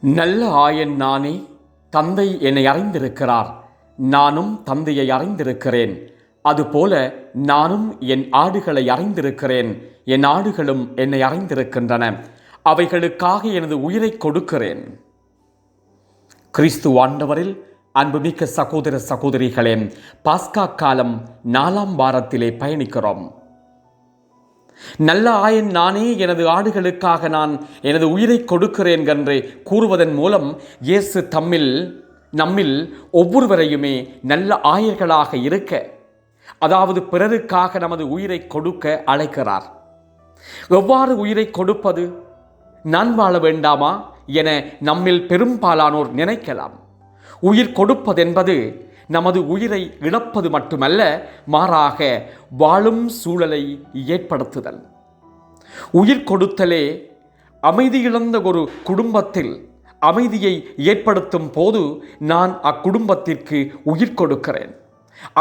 நல்ல ஆயன் நானே தந்தை என்னை அறிந்திருக்கிறார். நானும் தந்தையை அறிந்திருக்கிறேன். அதுபோல நானும் என் ஆடுகளை அறிந்திருக்கிறேன். என் ஆடுகளும் என்னை அறிந்திருக்கின்றன. அவைகளுக்காக எனது உயிரை கொடுக்கிறேன். கிறிஸ்து ஆண்டவரில் அன்புமிக்க சகோதர சகோதரிகளே பாஸ்கா காலம் நாலாம் வாரத்திலே பயணிக்கிறோம். நல்ல ஆயன் நானே எனது ஆடுகளுக்காக நான் எனது உயிரை கொடுக்கிறேன் என்று கூறுவதன் மூலம் இயேசு தம்மில் நம்மில் ஒவ்வொருவரையுமே நல்ல ஆயர்களாக இருக்க அதாவது பிறருக்காக நமது உயிரை கொடுக்க அழைக்கிறார். எவ்வாறு உயிரை கொடுப்பது? நான் வாழ வேண்டாமா? என நம்மில் பெரும்பாலானோர் நினைக்கலாம். உயிர் கொடுப்பதென்பது நமது உயிரை இழப்பது மட்டுமல்ல மாறாக வாழும் சூழலை ஏற்படுத்துதல். உயிர் கொடுத்தலே அமைதி இழந்த ஒரு குடும்பத்தில் அமைதியை ஏற்படுத்தும் போது நான் அக்குடும்பத்திற்கு உயிர் கொடுக்கிறேன்.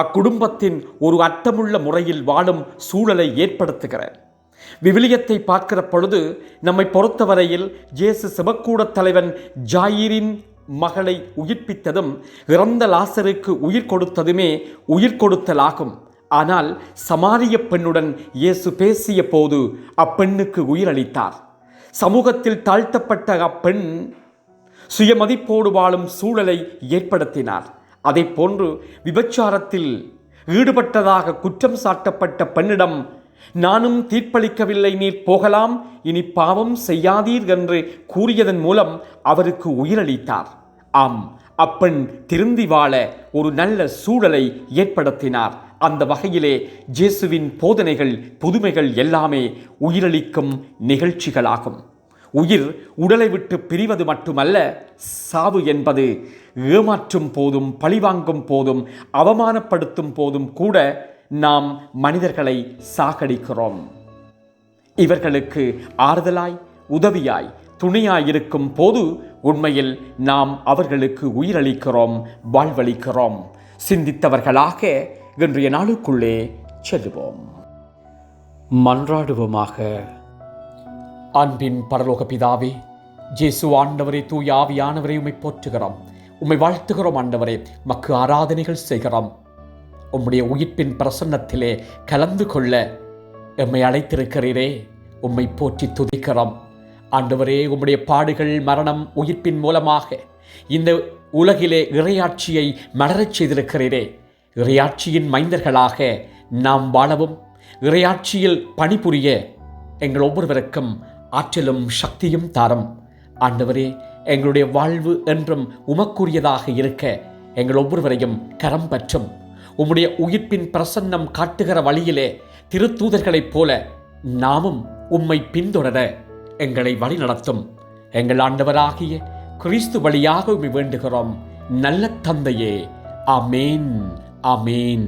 அக்குடும்பத்தின் ஒரு அர்த்தமுள்ள முறையில் வாழும் சூழலை ஏற்படுத்துகிறேன். விவிலியத்தை பார்க்கிற பொழுது நம்மை பொறுத்தவரையில் இயேசு சிவக்கூடத் தலைவன் ஜாயிரின் மகளை உயிர்ப்பித்ததும் இறந்த லாசருக்கு உயிர் கொடுத்ததுமே உயிர் கொடுத்தலாகும். ஆனால் சமாரிய பெண்ணுடன் இயேசு பேசிய போது அப்பெண்ணுக்கு உயிரளித்தார். சமூகத்தில் தாழ்த்தப்பட்ட அப்பெண் சுயமதிப்போடு வாழும் சூழலை ஏற்படுத்தினார். அதே போன்று விபச்சாரத்தில் ஈடுபட்டதாக குற்றம் சாட்டப்பட்ட பெண்ணிடம் நானும் தீர்ப்பளிக்கவில்லை நீர் போகலாம். இனி பாவம் செய்யாதீர் என்று கூறியதன் மூலம் அவருக்கு உயிரளித்தார். ஆம் அப்பெண் திருந்தி வாழ ஒரு நல்ல சூழலை ஏற்படுத்தினார். அந்த வகையிலே ஜேசுவின் போதனைகள் புதுமைகள் எல்லாமே உயிரளிக்கும் நிகழ்ச்சிகளாகும். உயிர் உடலை விட்டு பிரிவது மட்டுமல்ல சாவு என்பது ஏமாற்றும் போதும் பழிவாங்கும் போதும் அவமானப்படுத்தும் போதும் கூட நாம் மனிதர்களை சாகடிக்கிறோம். இவர்களுக்கு ஆறுதலாய் உதவியாய் துணையாயிருக்கும் போது உண்மையில் நாம் அவர்களுக்கு உயிரளிக்கிறோம் வாழ்வளிக்கிறோம். சிந்தித்தவர்களாக இன்றைய நாளுக்குள்ளே செல்லுவோம் மன்றாடுவோமாக. அன்பின் பரலோக பிதாவே ஜேசு ஆண்டவரை தூய ஆவியானவரை உண்மை போற்றுகிறோம். உம்மை வாழ்த்துகிறோம் ஆண்டவரே மக்கு ஆராதனைகள் செய்கிறோம். உம்முடைய உயிர்ப்பின் பிரசன்னத்திலே கலந்து கொள்ள எம்மை அழைத்திருக்கிறீரே. உம்மை போற்றி துதிக்கிறோம். ஆண்டவரே உம்முடைய பாடுகள் மரணம் உயிர்ப்பின் மூலமாக இந்த உலகிலே இறையாட்சியை மலரச் செய்திருக்கிறீரே. இறையாட்சியின் மைந்தர்களாக நாம் வாழவும் இறையாட்சியில் பணிபுரிய எங்கள் ஒவ்வொருவருக்கும் ஆற்றலும் சக்தியும் தாரும். ஆண்டவரே எங்களுடைய வாழ்வு என்றும் உமக்குரியதாக இருக்க எங்கள் ஒவ்வொருவரையும் கரம் பற்றும். உம்முடைய உயிர்ப்பின் பிரசன்னம் காட்டுகிற வழியிலே திருத்தூதர்களைப் போல நாமும் உம்மை பின்தொடர எங்களை வழிநடத்தும். எங்கள் ஆண்டவராகிய கிறிஸ்து வழியாக உண்மை வேண்டுகிறோம். நல்ல தந்தையே அமேன் அமேன்